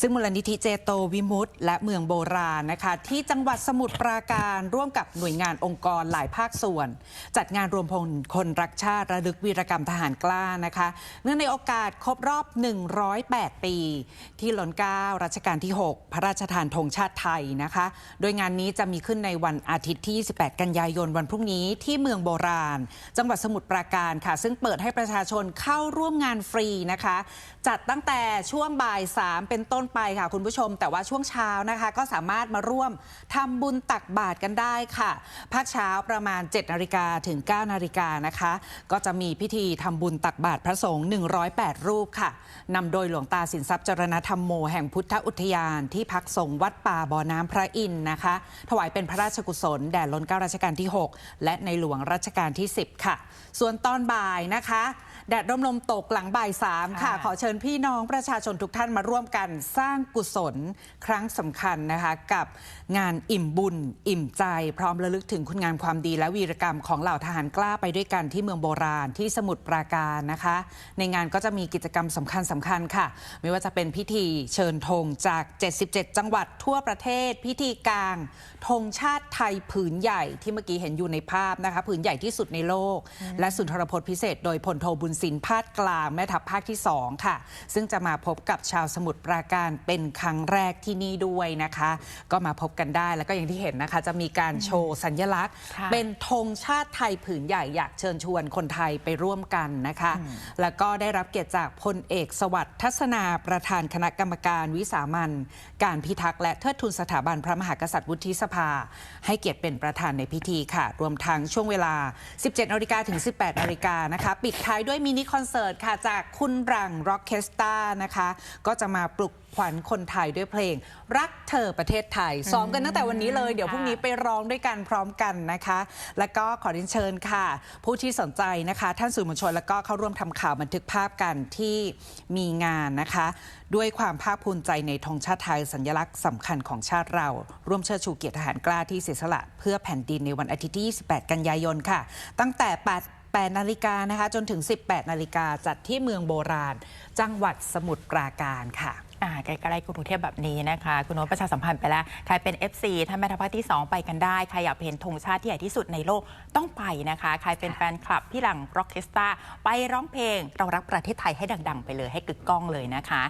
ซึ่งมูลนิธิเจโตวิมุตต์และเมืองโบราณนะคะ ที่จังหวัดสมุทรปราการร่วมกับหน่วยงานองค์กรหลายภาคส่วน จัดงานรวมพลคนรักชาติระลึกวีรกรรมทหารกล้านะคะ เนื่องในโอกาสครบรอบ 108 ปี ที่หล้นเก้ารัชกาลที่ 6 พระราชทานธงชาติไทยนะคะ โดยงานนี้จะมีขึ้นในวันอาทิตย์ที่ 28 กันยายนวันพรุ่งนี้ที่เมืองโบราณ จังหวัดสมุทรปราการค่ะ ซึ่งเปิดให้ประชาชนเข้าร่วมงานฟรีนะคะ จัดตั้งแต่ช่วงบ่าย3เป็นต้นไปค่ะคุณผู้ชม แต่ว่าช่วงเช้านะคะ ก็สามารถมาร่วมทำบุญตักบาตรกันได้ค่ะภาคเช้าประมาณ7นาฬิกาถึง9นาฬิกานะคะ ก็จะมีพิธีทำบุญตักบาตรพระสงฆ์108 รูปค่ะนำโดยหลวงตาสินทรัพย์จรณธรรมโมแห่งพุทธอุทยานที่พักสงฆ์วัดป่าบ่อน้ำพระอินทร์นะคะ ถวายเป็นพระราชกุศลแด่ล้นเกล้ารัชกาลที่ 6 และในหลวงรัชกาลที่ 10 ค่ะ ส่วนตอนบ่ายนะคะแดดร่มลมตกหลังบ่ายสามค่ะค่ะขอเชิญพี่น้องประชาชนทุกท่านมาร่วมกันสร้างกุศลครั้งสำคัญนะคะ กับงานอิ่มบุญ อิ่มใจ พร้อมระลึกถึงคุณงามความดีและวีรกรรมของเหล่าทหารกล้าไปด้วยกันที่เมืองโบราณที่สมุทรปราการนะคะ ในงานก็จะมีกิจกรรมสำคัญสำคัญๆค่ะ ไม่ว่าจะเป็นพิธีเชิญธงจาก 77 จังหวัดทั่วประเทศ พิธีกลางธงชาติไทยผืนใหญ่ที่เมื่อกี้เห็นอยู่ในภาพนะคะผืนใหญ่ที่สุดในโลก และสุนทรพจน์พิเศษ โดยพลโทบุญสินพาดกลางแม่ทัพภาคที่ 2 ค่ะ ซึ่งจะมาพบกับชาวสมุทรปราการเป็นครั้งแรกที่นี่ด้วยนะคะ ก็มาพบกันได้แล้วก็อย่างที่เห็นนะคะ จะมีการโชว์สัญลักษณ์ ค่ะ เป็นธงชาติไทยผืนใหญ่อยากเชิญชวนคนไทยไปร่วมกันนะคะ แล้วก็ได้รับเกียรติจากพลเอกสวัสดิ์ทัศนาประธานคณะกรรมการวิสามันการพิทักษ์และเทิดทูนสถาบันพระมหากษัตริย์วุฒิสภา ให้เกียรติเป็นประธานในพิธีค่ะ รวมทั้งช่วงเวลา 17นาฬิกาถึง 18นาฬิกานะคะ ปิดท้ายด้วยมินิคอนเสิร์ตค่ะจากคุณรังร็อกเคสตานะคะ ก็จะมาปลุกขวัญคนไทยด้วยเพลง รักเธอประเทศไทย ซ้อมกันตั้งแต่วันนี้เลย เดี๋ยวพรุ่งนี้ไปร้องด้วยกันพร้อมกันนะคะ แล้วก็ขอเรียนเชิญค่ะ ผู้ที่สนใจนะคะ ท่านสื่อมวลชนแล้วก็เข้าร่วมทำข่าวบันทึกภาพกันที่มีงานนะคะ ด้วยความภาคภูมิใจในธงชาติไทยสัญลักษณ์สำคัญของชาติเรา ร่วมเชิดชูเกียรติทหารกล้าที่เสียสละเพื่อแผ่นดินในวันอาทิตย์ที่ 28 กันยายนค่ะ ตั้งแต่ 8 8นาฬิกานะคะ จนถึง 18 นาฬิกาจัดที่เมืองโบราณ จังหวัดสมุทรปราการค่ะ อ่าใกล้ๆกรุงเทพแบบนี้นะคะ คุณโน้ตประชาสัมพันธ์ไปแล้ว ใครเป็น FC ท่านแม่ทัพภาคที่ 2 ไปกันได้ ใครอยากเห็นธงชาติที่ใหญ่ที่สุดในโลกต้องไปนะคะ ใครเป็นแฟนคลับพี่หลังร็อกเคสตาไปร้องเพลงเรารักประเทศไทยให้ดัง ๆ ไปเลยให้กึกก้องเลยนะคะ